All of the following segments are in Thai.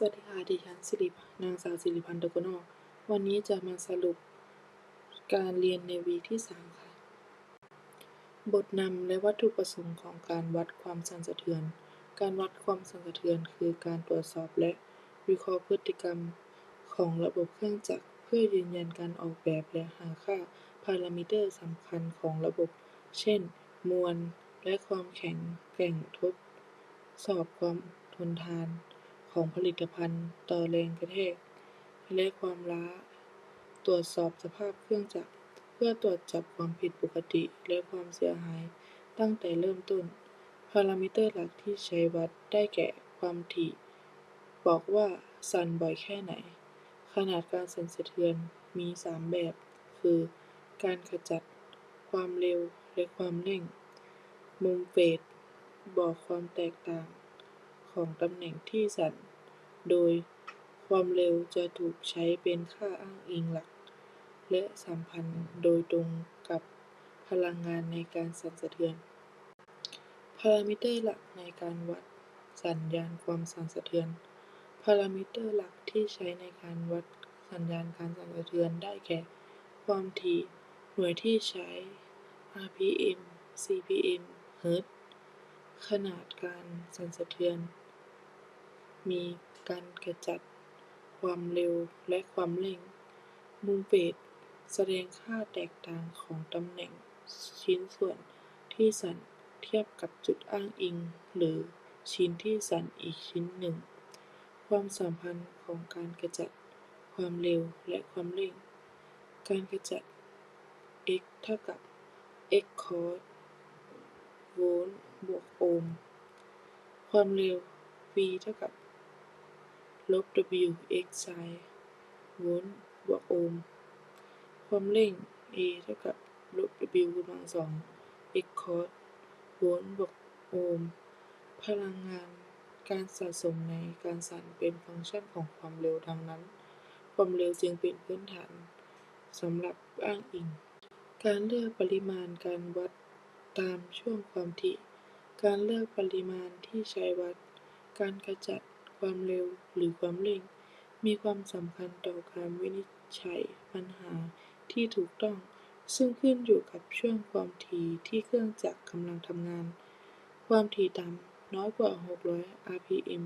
สวัสดีค่ะ ดิฉันสิรินางสาวสิริพันธ์ดกนอก วันนี้จะมาสรุปการเรียนในวีคที่3ค่ะ บทนำและวัตถุประสงค์ของการวัดความสั่นสะเทือน การวัดความสั่นสะเทือนคือการตรวจสอบและวิเคราะห์พฤติกรรมของระบบเครื่องจักร เพื่อยืนยันการออกแบบและหาค่าพารามิเตอร์สำคัญของระบบ เช่น มวล และความแข็งแกร่งทดสอบความทนทาน ของผลิตภัณฑ์ต่อแรงกระแทกและความล้า ตรวจสอบสภาพเครื่องจักร เพื่อตรวจจับความผิดปกติและความเสียหายตั้งแต่เริ่มต้น พารามิเตอร์หลักที่ใช้วัดได้แก่ ความถี่ บอกว่าสั่นบ่อยแค่ไหน ขนาดการสั่นสะเทือนมี 3 แบบ คือ การขจัด ความเร็ว และความเร่ง มุมเฟสบอกความแตกต่าง ของตำแหน่งที่สั่น โดยความเร็วจะถูกใช้เป็นค่าอ้างอิงหลัก และสัมพันธ์โดยตรงกับพลังงานในการสั่นสะเทือน พารามิเตอร์หลักในการวัดสัญญาณความสั่นสะเทือน พารามิเตอร์หลักที่ใช้ในการวัดสัญญาณการสั่นสะเทือนได้แก่ ความถี่ หน่วยที่ใช้ rpm cpm เฮิรต์ขนาดการสั่นสะเทือน มีการขจัดความเร็วและความเร่ง มุมเฟสแสดงค่าแตกต่างของตำแหน่งชิ้นส่วนที่สั่นเทียบกับจุดอ้างอิง หรือชิ้นที่สั่นอีกชิ้นหนึ่ง ความสัมพันธ์ของการขจัดความเร็วและความเร่ง การขจัด x เท่ากับ x cos โวลต์บวกโอห์ม ความเร็ว v เท่ากับ ลบ w x sin โวลต์บวกโอห์ม ความเร่ง a เท่ากับลบ w กำลังสอง x cos โวลต์บวกโอห์ม พลังงานการสะสมในการสั่นเป็นฟังก์ชันของความเร็วดังนั้น ความเร็วจึงเป็นพื้นฐานสำหรับอ้างอิง การเลือกปริมาณการวัดตามช่วงความถี่ การเลือกปริมาณที่ใช้วัด การขจัด ความเร็ว หรือความเร่ง มีความสำคัญต่อการวินิจฉัยปัญหาที่ถูกต้อง ซึ่งขึ้นอยู่กับช่วงความถี่ที่เครื่องจักรกำลังทำงาน ความถี่ต่ำน้อยกว่า 600 rpm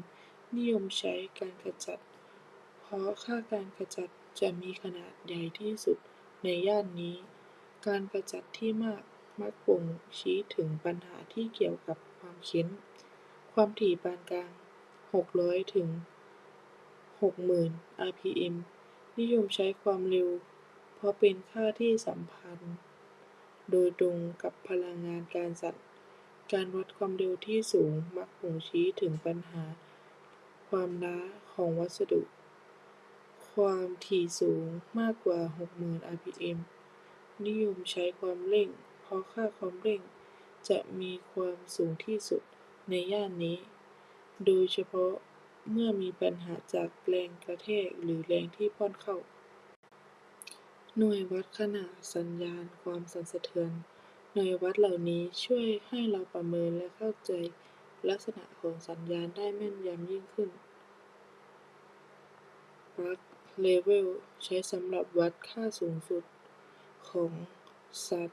นิยมใช้การขจัด เพราะค่าการขจัดจะมีขนาดใหญ่ที่สุดในย่านนี้ การขจัดที่มากมักบ่งชี้ถึงปัญหาที่เกี่ยวกับความเค้นความถี่ปานกลาง 600 ถึง 60,000 rpm นิยมใช้ความเร็ว เพราะเป็นค่าที่สัมพันธ์ โดยตรงกับพลังงานการสั่นการวัดความเร็วที่สูงมักบ่งชี้ถึงปัญหา ความล้าของวัสดุ ความถี่สูงมากกว่า 60,000 rpm นิยมใช้ความเร่ง เพราะค่าความเร่ง จะมีความสูงที่สุดในย่านนี้ โดยเฉพาะเมื่อมีปัญหาจากแรงกระแทกหรือแรงที่ป้อนเข้า หน่วยวัดขนาดสัญญาณความสั่นสะเทือน หน่วยวัดเหล่านี้ช่วยให้เราประเมินและเข้าใจลักษณะของสัญญาณได้แม่นยำยิ่งขึ้นปักเลเวลใช้สำหรับวัดค่าสูงสุดของสั่น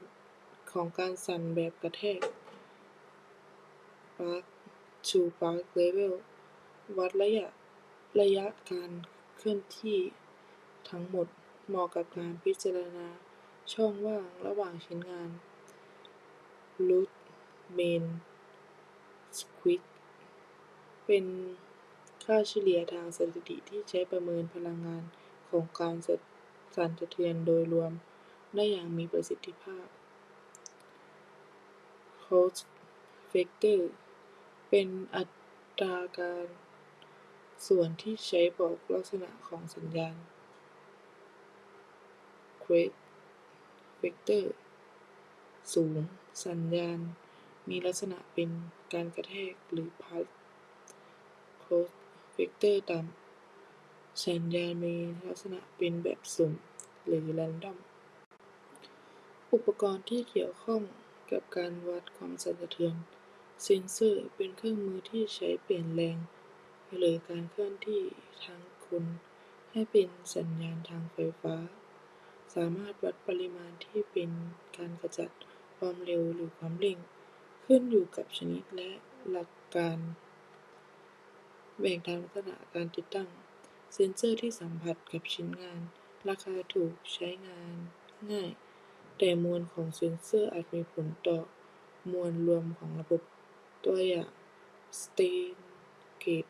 ของการสั่นแบบกระแทก ปลั๊ก to plug level วัดระยะ ระยะการเคลื่อนที่ทั้งหมด เหมาะกับการพิจารณาช่องว่างระหว่างชิ้นงาน root mean squeeze เป็นค่าเฉลี่ยทางสถิติที่ใช้ประเมินพลังงานของการสั่นสะเทือนโดยรวมได้อย่างมีประสิทธิภาพ Cause vector เป็นอัตราการส่วนที่ใช้บอกลักษณะของสัญญาณ Quake vector สูง สัญญาณมีลักษณะเป็นการกระแทกหรือพัด Cause vector ต่ำสัญญาณมีลักษณะเป็นแบบสุ่มหรือ random อุปกรณ์ที่เกี่ยวข้องกับการวัดความสั่นสะเทือน เซ็นเซอร์เป็นเครื่องมือที่ใช้เปลี่ยนแรงหรือการเคลื่อนที่ทางคุณให้เป็นสัญญาณทางไฟฟ้า สามารถวัดปริมาณที่เป็นการกระจัด ความเร็วหรือความเร่ง ขึ้นอยู่กับชนิดและหลักการ แบ่งตามลักษณะการติดตั้ง เซ็นเซอร์ที่สัมผัสกับชิ้นงาน ราคาถูกใช้งานง่าย แต่มวลของเซ็นเซอร์อาจมีผลต่อมวลรวมของระบบ ตัวอย่างสเตนเกจ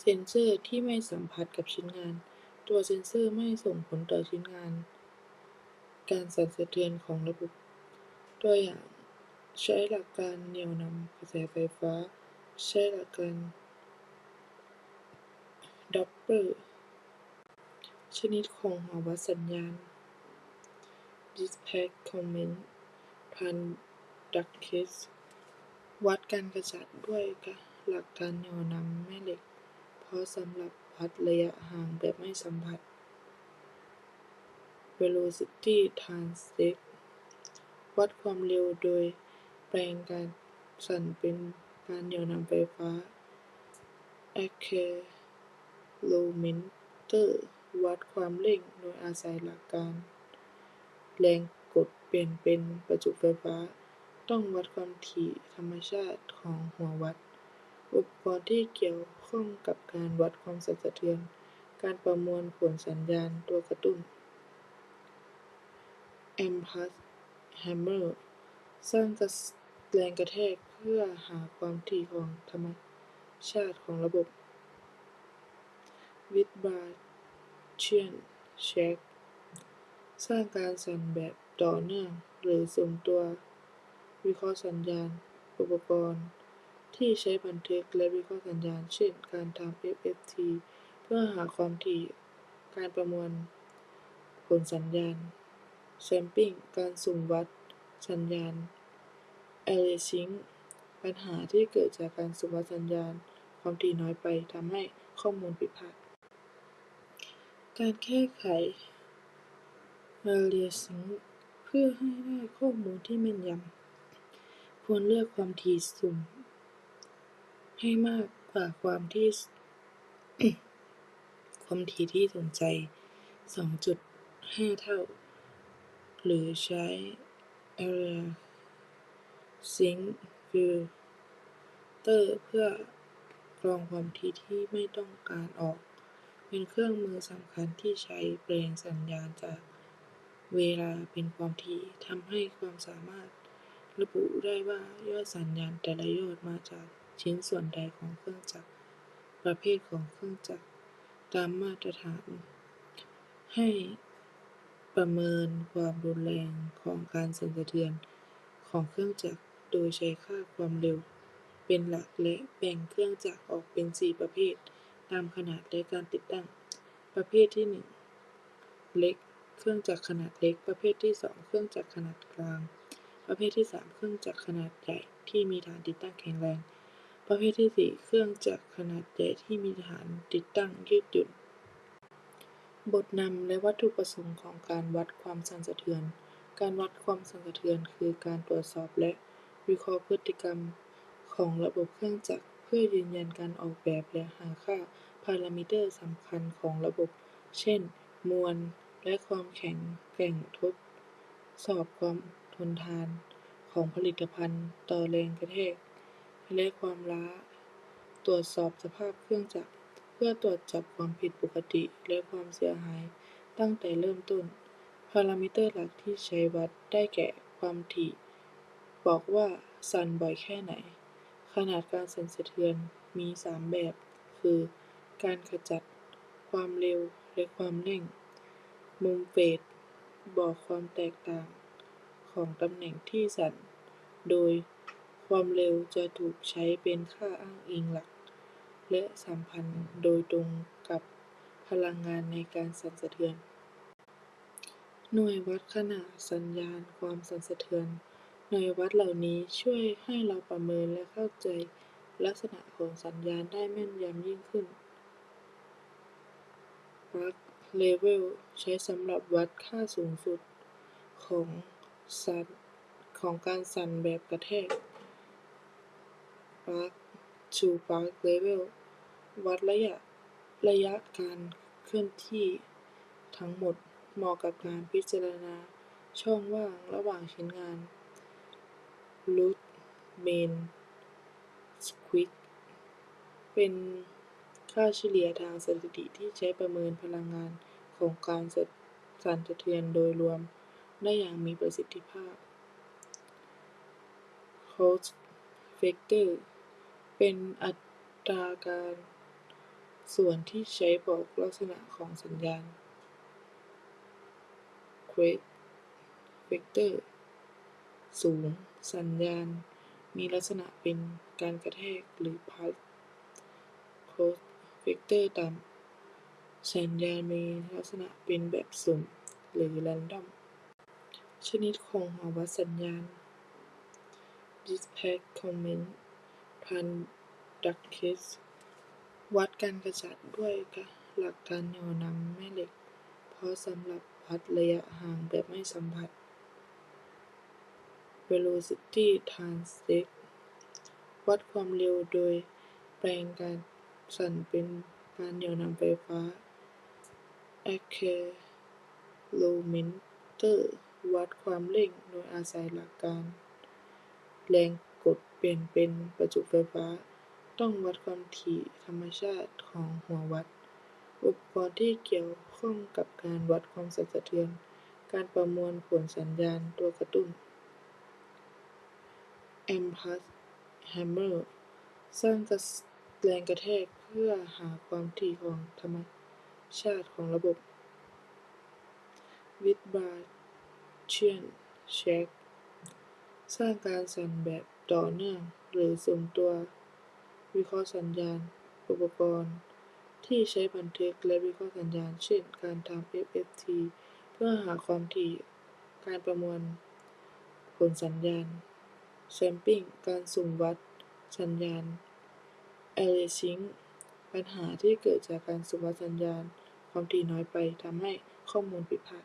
เซ็นเซอร์ที่ไม่สัมผัสกับชิ้นงาน ตัวเซ็นเซอร์ไม่ส่งผลต่อชิ้นงาน การสั่นสะเทือนของระบบ ตัวอย่าง ใช้หลักการเหนี่ยวนำกระแสไฟฟ้า ใช้หลักการดัปเปอร์ชนิดของหัววัดสัญญาณ Displacement Transductance วัดการกระจัดด้วยหลักการเหนี่ยวนำแม่เหล็ก เพราะสำหรับวัดระยะห่างแบบไม่สัมผัส Velocity Transduct วัดความเร็วโดยแปลงการสั่นเป็นการเหนี่ยวนำไฟฟ้า Accelerometer วัดความเร่งโดยอาศัยหลักการ แรงกดเปลี่ยนเป็นประจุไฟฟ้า ต้องวัดความถี่ธรรมชาติของหัววัด อุปกรณ์ที่เกี่ยวข้องกับการวัดความสั่นสะเทือน การประมวลผลสัญญาณตัวกระตุ้น amp-hammer สร้างแรงกระแทกเพื่อหาความถี่ของธรรมชาติของระบบ Vibration Check สร้างการสั่นแบบต่อเนื่องหรือทรงตัว วิเคราะห์สัญญาณ อุปกรณ์ ที่ใช้บันทึกและวิเคราะห์สัญญาณ เช่น การทำ FFT เพื่อหาความถี่ การประมวลผลสัญญาณ Sampling การสุ่มวัดสัญญาณ Aliasing ปัญหาที่เกิดจากการสุ่มวัดสัญญาณ ความถี่น้อยไปทำให้ข้อมูลผิดพลาด การแก้ไข Aliasing เพื่อให้ได้ข้อมูลที่แม่นยำ ควรเลือกความถี่สุ่มให้มากกว่าความที่ ความถี่ที่สนใจ 2.5 เท่า หรือใช้ Aliasing Filter เพื่อกรองความถี่ที่ไม่ต้องการออก เป็นเครื่องมือสำคัญที่ใช้แปลงสัญญาณจากเวลาเป็นความถี่ทำให้ความสามารถ ระบุได้ว่ายอดสัญญาณแต่ละยอดมาจากชิ้นส่วนใดของเครื่องจักร ประเภทของเครื่องจักร ตามมาตรฐาน ให้ประเมินความรุนแรงของการสั่นสะเทือนของเครื่องจักร โดยใช้ค่าความเร็ว เป็นหลักและแบ่งเครื่องจักรออกเป็น 4 ประเภท ตามขนาดและการติดตั้ง ประเภทที่ 1 เล็ก เครื่องจักรขนาดเล็ก ประเภทที่ 2 เครื่องจักรขนาดกลาง ประเภทที่ 3 เครื่องจักรขนาดใหญ่ที่มีฐานติดตั้งแข็งแรง ประเภทที่ 4 เครื่องจักรขนาดใหญ่ที่มีฐานติดตั้งยืดหยุ่น บทนำและวัตถุประสงค์ของการวัดความสั่นสะเทือน การวัดความสั่นสะเทือน คือการตรวจสอบและวิเคราะห์พฤติกรรมของระบบเครื่องจักรเพื่อยืนยันการออกแบบและหาค่าพารามิเตอร์สำคัญของระบบ เช่น มวล และความแข็งแกร่งทดสอบความ ทนทานของผลิตภัณฑ์ต่อแรงกระแทกและความล้า ตรวจสอบสภาพเครื่องจักร เพื่อตรวจจับความผิดปกติและความเสียหายตั้งแต่เริ่มต้น พารามิเตอร์หลักที่ใช้วัดได้แก่ ความถี่ บอกว่าสั่นบ่อยแค่ไหน ขนาดการสั่นสะเทือนมี 3 แบบ คือ การกระจัด ความเร็ว และความเร่ง มุมเฟสบอกความแตกต่าง ของตำแหน่งที่สั่น โดยความเร็วจะถูกใช้เป็นค่าอ้างอิงหลัก และสัมพันธ์โดยตรงกับพลังงานในการสั่นสะเทือน หน่วยวัดขนาดสัญญาณความสั่นสะเทือน หน่วยวัดเหล่านี้ช่วยให้เราประเมินและเข้าใจลักษณะของสัญญาณได้แม่นยำยิ่งขึ้น Plug Level ใช้สำหรับวัดค่าสูงสุดของ สั่นของการสั่นแบบกระแทก Plug to park level วัดระยะ ระยะการเคลื่อนที่ทั้งหมด เหมาะกับการพิจารณาช่องว่างระหว่างชิ้นงาน root mean square เป็นค่าเฉลี่ยทางสถิติที่ใช้ประเมินพลังงานของการสั่นสะเทือนโดยรวม ได้อย่างมีประสิทธิภาพ Gauge vector เป็นอัตราการส่วนที่ใช้บอกลักษณะของสัญญาณ Gauge vector สูง สัญญาณมีลักษณะเป็นการกระแทกหรือ pulse Gauge vector ต่ำสัญญาณมีลักษณะเป็นแบบสุ่มหรือ random ชนิดของหัววัดสัญญาณ Displacement Transductance วัดการกระจัดด้วยหลักการเหนี่ยวนำแม่เหล็ก เพราะสำหรับวัดระยะห่างแบบไม่สัมผัส Velocity Transient วัดความเร็วโดยแปลงการสั่นเป็นการเหนี่ยวนำไฟฟ้า Accelerometer วัดความเร่งโดยอาศัยหลักการแรงกดเปลี่ยนเป็นประจุไฟฟ้า ต้องวัดความถี่ธรรมชาติของหัววัด อุปกรณ์ที่เกี่ยวข้องกับการวัดความสั่นสะเทือน การประมวลผลสัญญาณตัวกระตุ้น Amperage Hammer สร้างแรงกระแทกเพื่อหาความถี่ของธรรมชาติของระบบ Vibration Check สร้างการสั่นแบบต่อเนื่องหรือทรงตัว วิเคราะห์สัญญาณ อุปกรณ์ ที่ใช้บันทึกและวิเคราะห์สัญญาณ เช่น การทำ FFT เพื่อหาความถี่ การประมวลผลสัญญาณ Sampling การสุ่มวัดสัญญาณ Aliasing ปัญหาที่เกิดจากการสุ่มวัดสัญญาณ ความถี่น้อยไปทำให้ข้อมูลผิดพลาด